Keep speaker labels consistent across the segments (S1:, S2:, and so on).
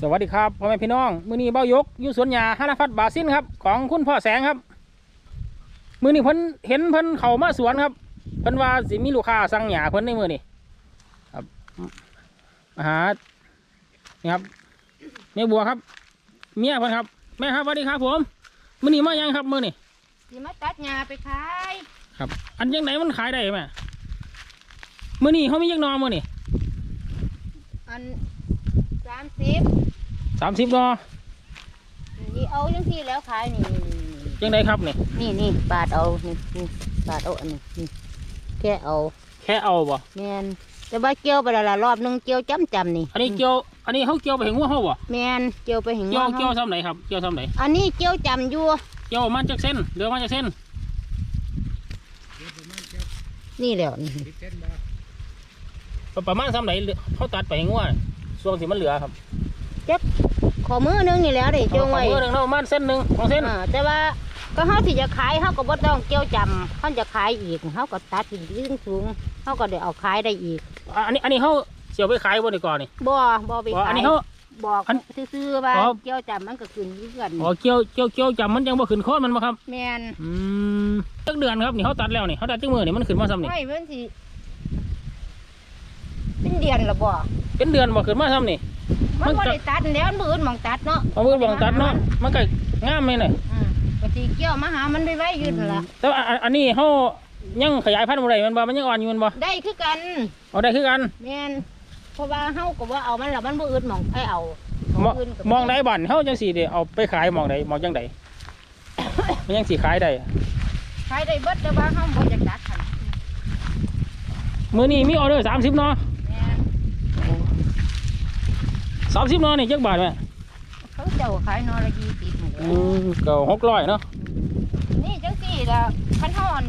S1: สวัสดีครับพ่อแม่พี่น้องมื้อนี้เบ้ายกอยู่สวนยาฮานาฟัดบาซินครับของคุณพ่อแสงครับ มื้อนี้เพิ่นเห็นเพิ่นเข้ามาสวนครับเพิ่นว่าสิมีลูกค้าสั่งหยาเพิ่นในมื้อนี้ครับมาหานี่ครับแม่บัวครับ เมียเพิ่นครับแม่ครับสวัสดีครับผมมื้อนี้มายังครับมื้อนี้
S2: สิมาตัดหญ้าไปขาย
S1: ครับ อันยังไหนมันขายได้แม่มื้อนี้เขามียังนอมื้อนี้
S2: อัน สามสิบ
S1: สามสิบนอ
S2: นี่เอาจังที่แล้วขายนี่
S1: ยังไงครับนี่
S2: นี่นี่บาทเอานี่นี่บาทเอาอันนี้นี่แค่เอา
S1: แค่เอาบ่
S2: แมนแต่ว่าเกี่ยวไปและละรอบหนึงเกี่ยวจำจำๆนี่
S1: อันนี้เกี่ยวอันนี้เขาเกี่ยวไปถึงหัวเขาบ่
S2: แมนเกี่ยวไปเห็น
S1: เกี่ยว
S2: ว่า
S1: เกี่ยวซ้ำไหนครับเกี่ยวซ้ำไหน
S2: อันนี้เกี่ยวจำอยู่
S1: เกี่ยวประมันจากเส้นเหลือมาจากเส้น
S2: นี่แหล้วนี่
S1: ประมาณซ้ำไหนเหลือเขาตัดไปให้งัว ส่วนที่มันเหลือครับ
S2: ขอมือหนึงนี่แหล้วดิจงไว้
S1: เอาของมือหนึ่งเนาะประมาณเส้นหนึ่งของเส้น
S2: อ่าแต่ว่าก็เขาที่จะขายเขาก็บ่ต้องเกี่ยวจำเขาจะขายอีกเขาก็ตัดอีกยิ่งสูงเขาก็ได้เอาขายได้อีก
S1: อะอันนี้อันนี้เขาเสียวไปขายบนดีก่อนนี่
S2: บ่บ่ไป
S1: อ๋อ
S2: ขาย
S1: อันนี้เขา
S2: บอก
S1: อัน
S2: ซื่อๆว่า
S1: อ๋อ
S2: เกี่ยวจำมันก็ขึ้นอยู่กัน
S1: อ๋อเกี่ยวเกี่ยวเกี่ยวจำมันยังบ่ขึ้นโค้นมันบ่ครับ
S2: แมน
S1: อืมจักเดือนครับนี่เขาตัดแล้วนี่เขาตัดจังมือนี่มันขึ้นมาซ้ำนี่
S2: ไม่มันสิเป็นเดือนละบ่
S1: เป็นเดือนบ่ขึ้นมาซ้ำนี่
S2: มัน
S1: มัน
S2: บ่
S1: จะ
S2: ได้ตัดแล้วมืออื่นหมองตัดเนาะ
S1: เอามือบังตัดเนาะมันก็งามไหมน่ะ
S2: อ่าก็สิเกี่ยวมาหามันไปไว้อยืดนั่นล่ะ
S1: แต่ว่าอันอันนี้เขายังขยายพันธุ์บ่ได้มันบ่มันยังอ่อนอยู่มันบ่
S2: ได้คือกัน
S1: เอาได้คือกัน
S2: แมนเพราะว่าเฮาก็ว่าเอามันแล้วมันบ่อื่นหมองให้เอา
S1: มอง
S2: อื่นก็
S1: มองได้บ่อนเขาจังสี่เดี๋ยวเอาไปขายมองใดมองจังใด มันยังสีขายได้
S2: ขายได้เบิดแต่ว่าเฮาบ่จักตัดหั่น
S1: มื้อนี้มีออเดอร์สามสิบเนาะ
S2: แม่น
S1: สามสิบเนาะนี่จักบาทไหม
S2: เขาเจ้าขายนอละ20นี่แหละ
S1: อืมก็หกร้อยเนาะ
S2: นี่จังซี่ล่ะคันเฮาอั่น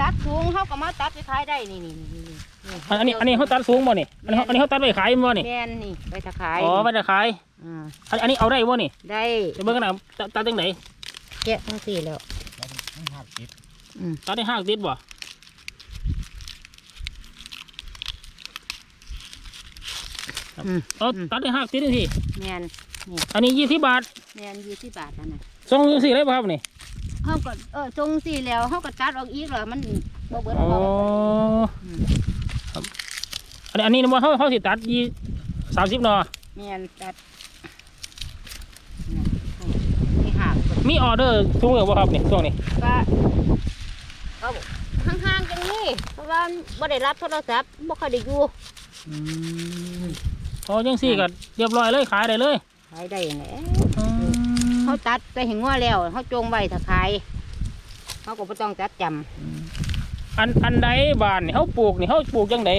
S2: ตัดสูงเฮาก็มาตัดไปขายได้นี่นี่นี่นี่
S1: อันอันนี้อันนี้เขาตัดสูงบ่นี่อันนี้เขาอันนี้เขาตัดไปขายบ่นี่
S2: แม่นนี่ไปถ้าขาย
S1: อ๋อไปจะขาย
S2: อ่า
S1: อันอันนี้เอาได้บ่นี่
S2: ได้
S1: จะเบิ่งกันนะตัดตัดจังไหน
S2: แกะทั้งสี่แล้วอืม
S1: ตัดได้ห้าติดบ่
S2: อืม
S1: เอาตัดได้ห้าติดนี่ที
S2: แมน
S1: อันนี้ยี่สิบบาท
S2: แมนยี่สิบบาทนั่นน่ะ
S1: ส่งจังสี่ได้ป่ะครับนี่
S2: เขาก็เออทรงสี่แล้วเขาก็ตัดออกอีกแล้วมันบ่เบิด
S1: อ๋อ
S2: เขาม
S1: ครับอันนี้อันนี้ว่าเขาเขาสิตัดยี่สามสิบเนาะ
S2: แมนตัดนี่หัก
S1: มีออเดอร์ทุกเมื่อบ่ครับนี่ช่วงนี้
S2: ก็ก็ห่างๆจังนี้เพราะว่าบ่ได้รับโทรศัพท์บ่ค่อยได้อยู่
S1: โอ้ยังสี่ก็เรียบร้อยเลยขายได้เลย
S2: ขายได้แหละเขาตัดไปเห็นว่าแล้วเขาจงไว้ถ้าขายเขาก็บ่ต้องตัดจำ
S1: อันอันใดบานนี่เขาปลูกนี่เขาปลูกจังได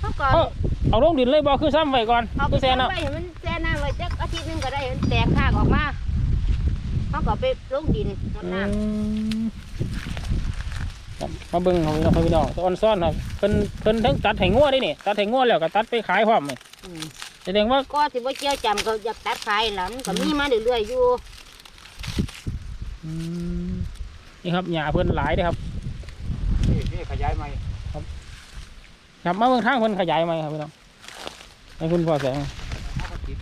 S2: เขาก็
S1: เขาเอาลงดินเลยบ่คือซ้ำไว้ก่อน
S2: เอาไป
S1: คือแซน
S2: แช่
S1: เอา
S2: ไว้ให้มันแช่น้ำไว้จักอาทิตย์หนึงก็ได้มันแตกข้างออกมาเขาก็ไปลงดินรดน้
S1: ครับมาเบิ่งเขาพี่น้องพี่น้องตอนซ่อนครับเพิ่นเพิ่นทั้งตัดให้งัวได้นี่ตัดให้งัวแล้วก็ตัดไปขายพร้อมนี่ำ
S2: อืม
S1: แสดงว่า
S2: ก็สิบ่เกี่ยวจำก็อยากตัดขายแล้วมันก็มีมาเรื่อยๆอยู่
S1: อืมนี่ครับหญ้าเพิ่นหลายเด้อครับ
S3: นี่นี่ขยายไหม
S1: ครับมาเบิ่งทางเพิ่นขยายไหมครับพี่น้องให้คุณพ่อแสง
S3: เขาก็ติด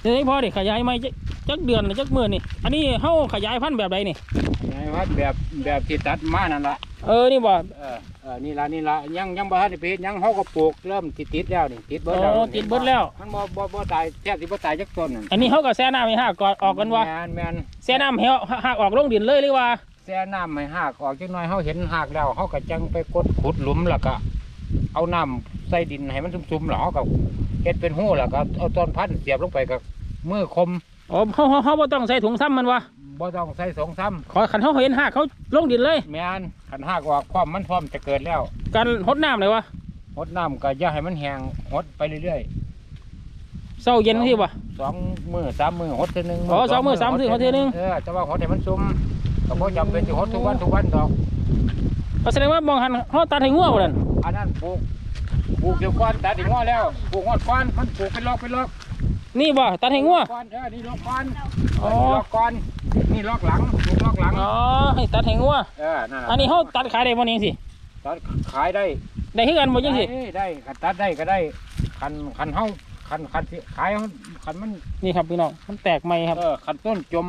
S1: เดี๋ยวนี้พอดิขยายไหมจักจักเดือนหรือจักมื้อนี่อันนี้เฮาขยายพันธุ์แบบใดนี่
S3: ขยายวัดแบบแบบที่ตัดมานั่นละ
S1: เออนี่บ่
S3: เออเออนี่ละนี่ละยังยังบ่ทันได้ไปเฮ็ดหยังเขาก็ปลูกเริ่มติดติดแล้วนี่ติดเบิด
S1: อ๋
S3: แล้ว
S1: อติดเบิดแล้ว
S3: มันบ่บ่บ่ตายแทบสิบ่ตายจักต้นนั่น
S1: อันนี้เขาก็แซ่น้ำให้หากก่อนออกกันว่า
S3: แม่นแม่น
S1: แซ่น้ำให้หากออกลงดินเลยหรือว่า
S3: แช่น้ำให้หากออกจักหน่อยเขาเห็นหากแล้วเขาก็จังไปกดขุดหลุมแล้วก็เอาน้ำใส่ดินให้มันซุ่มๆแล้วเขาก็เฮ็ดเป็นหูแล้วก็เอาต้นพันธุ์เสียบลงไปกับมือคม
S1: อ๋อเขาเขาเขาบ่ต้องใส่ถุงซ้ำมันวะ
S3: บ่ต้องใส่สองซ้
S1: ขอขันเขาเห็นหากเขาลงดินเลยำ
S3: แม่นขันหากออกพร้อมมันพร้อมจะเกิดแล้ว
S1: กันหดน้ำเลยวะ
S3: หดน้ำก็อย่าให้มันแห้งหดไปเรื่อย
S1: เศร้าเย็นที่วะ
S3: ๆสองมือสามมือหดเทีนึง
S1: อ๋อสองมื้อสามมื้อหดเทื่อนึง
S3: เออแต่ว่าหดให้มันซุ่มก็บ่จำเป็นจะหดทุกวันทุกวันดอก
S1: ก็แสดงว่ามองหันเขาตัดให้งัวบ่นั่น
S3: อันนั้นปลูกปลูกเดี๋ยวก้อนตัดอีกง้อแล้วปลูกงอดก้อนมันปลูกเป็นลอกเป็นลอก
S1: นี่บ่ตัดให้งัว
S3: ก้อนเออนี่ลอกก้อน
S1: อ๋อ
S3: นี่ลอกก้อน นี่ลอกหลังปลูกลอกหลัง
S1: อ๋อให้ตัดให้งัว
S3: เออนั่นน่ะ
S1: อันนี้เขาตัดขายได้บ่นี่สิ
S3: ตัดขายได้
S1: ได้คือกันบ่จังสิ
S3: ได้ได้คันตัดได้ก็ได้คันคันเฮาคันคันสิขายมันคันมัน
S1: นี่ครับพี่น้องมันแตกไหมครับ
S3: เออคันต้นจม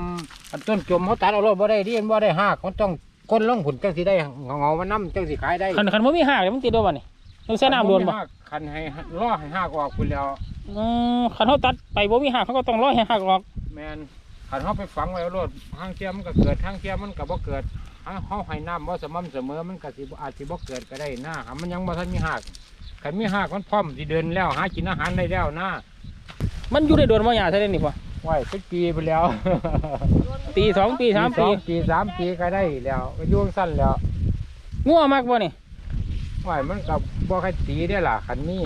S3: คันต้นจมเขาตัดเอารถบ่ได้ดิมันบ่ได้หักมันต้องก้นลงผุนจังสิได้เงาเงาๆมันน้ำจังสิขายได้
S1: คันคันบ่มีหากเดี๋ยวมันติดด้วยบ่นี่ต้องใส่น้ำรวนบ่
S3: คันให้ล่อให้หักออกคุณแล้ว
S1: อืมคันเขาตัดไปบ่มีหากเขาก็ต้องรอให้หากออก
S3: แมน คันเขาไปฝังไว้เอารถทางเทียมมันก็เกิดทางเทียมมันก็บ่เกิดทางเขาให้น้ำบ่สม่ำเสมอมันก็สิบ่อาจสิบ่เกิดก็ได้นะหามันยังบ่ทันมีหักคันมีหักมันพร้อมสิเดินแล้วหากินอาหารได้แล้วนะ
S1: มันอยู่ได้โดนบ่หยาใช่ได้นี่บ่
S3: ไหวสักปีไปแล้ว
S1: ปีสองปีสามปี
S3: องปีสามปีก็ได้แล้วก็อยุ่งสั้นแล้ว
S1: งัวมากบ่นี่
S3: ไหวมันกับบ่ใครตีได้อล่ะคันนี้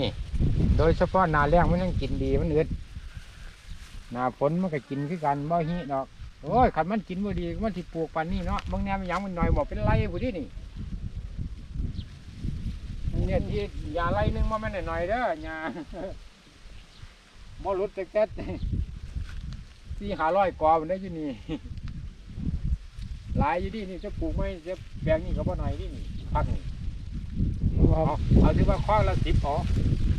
S3: โดยเฉพาะหนาแรงมันยังกินดีมันอึด หนาฝนมันก็กินคือกันบ่ฮีดอกโอ้ยคันมันกินบ่ดีมันสิปลูกปันนี้เนาะบางแนวมันหยังมันหน่อยบ่เป็นไรผู้ที่นี่เนี่ยที่ยาไรหนึงบ่แม่นหน่อยๆเด้อยาบ่หลุดแต๊ดๆที่หาร้อยกว่ามันได้อยู่นี่หลายอยู่ดินี่จะปลูกไม่จะแปลงนี่ก็บ่หน่อยดินี่พักนี่เอาเอาถือว่าข้อละสิบอ๋อ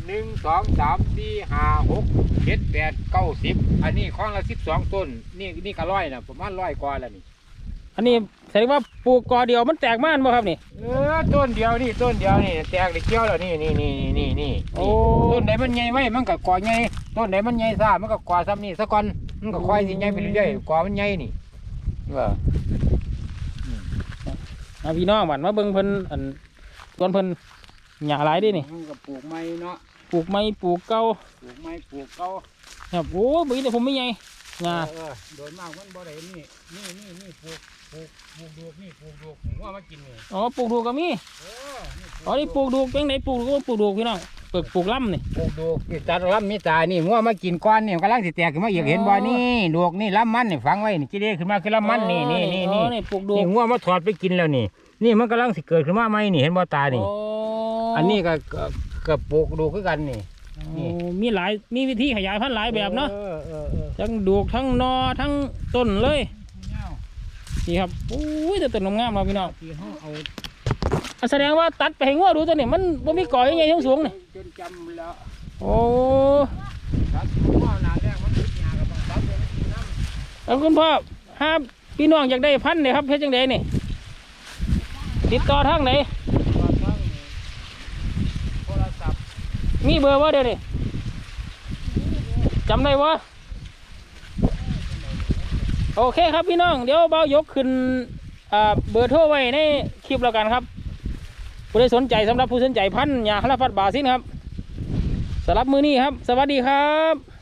S3: หนึ่งสองสามสี่ห้าหกเจ็ดแปดเก้าสิบอันนี้ข้อละสิบสองต้น นี่นี่ก็ร้อยนะประมาณร้อยกว่าแล้วนี่
S1: อันนี้แสดงว่าปลูกกอเดียวมันแตกม่านบ่ครับนี่
S3: เออต้นเดียวนี่ต้นเดียวนี่แตกได้เกี่ยวแล้วนี่นี่นี่นี่นี่
S1: โอ้
S3: ต้นไหนมันใหญ่ไว้มันก็ก่อใหญ่ต้นไหนมันใหญ่ซ่ามันก็ก่อซ้ำนี่ซะก่อนมันก็ค่อยสิใหญ่ไปเรื่อยๆก่อมันใหญ่นี่เออ
S1: เอาพี่น้องบัดมาเบิ่งเพิ่นอันสวนเพิ่นหญ้าหลายเด้นี่
S3: มันก็ปลูกไม้เนาะ
S1: ปลูกไม้ปลูกเก่า
S3: ปลูกไม้ปลูกเก่า
S1: ครับโอ้บ่แต่ผมไม่ใหญ่หญ้า
S3: เออโดยมากมันบ่ได้นี่นี่นี่นี่ปลูกปลูกปลูกดูกนี่ปลูกดูกผมว่ามากินนี่
S1: อ๋อปลูกดูกก็มี
S3: เออนี่
S1: อ๋อนี่ปลูกดูกเป็นไหนปลูกดูกก็ปลูกดูกพี่น้องปลูกปลูกลำนี่
S3: ปลูกดูกนี่จัดลำมีตายนี่งัวมากินก้อนนี่กำลังสิแตกขึ้นมาอีกเห็นบ่
S1: อ๋อ
S3: นี่ดวกนี่ลำมันนี่ฝังไว้นี่จีเดขึ้นมาคือลำมันนี่นี่นี่
S1: อ๋
S3: นี่
S1: อนี่ปลูกดู
S3: นี่
S1: ก
S3: งัวมาถอดไปกินแล้วนี่ นี่มันกำลังสิเกิดขึ้นมาใหม่นี่เห็นบ่ตานี่
S1: โอั
S3: นนี้ก็ ก็ก็ปลูกดูกคือกันนี่ นี่
S1: โอ้มีหลายมีวิธีขยายพันธุ์หลายแบบเนาะ
S3: เออเออเออ
S1: ทั้งดูกทั้งนอทั้งต้นเลย
S3: เงา
S1: นี่ครับโอ้ยแต่ต้นงามๆเราะพี่น้อง
S3: ที่เขาเอา
S1: อะแสดงว่าตัดไปให้งัวดูตัวนี้มันบ่มีก่อยใหญ่ทั้งสูงนี่
S3: จนจำแล้ว
S1: โอ้
S3: ตัดงัวนานแรกมันติดยากับต้องตัดเลยมันกินน้ำ
S1: แล้วคุณพ่อห้าพี่น้องอยากได้พันธุ์เนี่ยครับเพชรจังไดนี่ติดต่อทางไหน
S3: ว่าทั้งโทรศัพท์
S1: มีเบอร์ว่าเดี๋ยวนี้จำได้วะโอเคครับพี่น้อง เดี๋ยวเบายกขึ้นเบอร์โทรไว้ในคลิปแล้วกันครับผู้ใดสนใจสำหรับผู้สนใจพันยาคาราฟัดบาซินครับสำหรับมือนี้ครับ สวัสดีครับ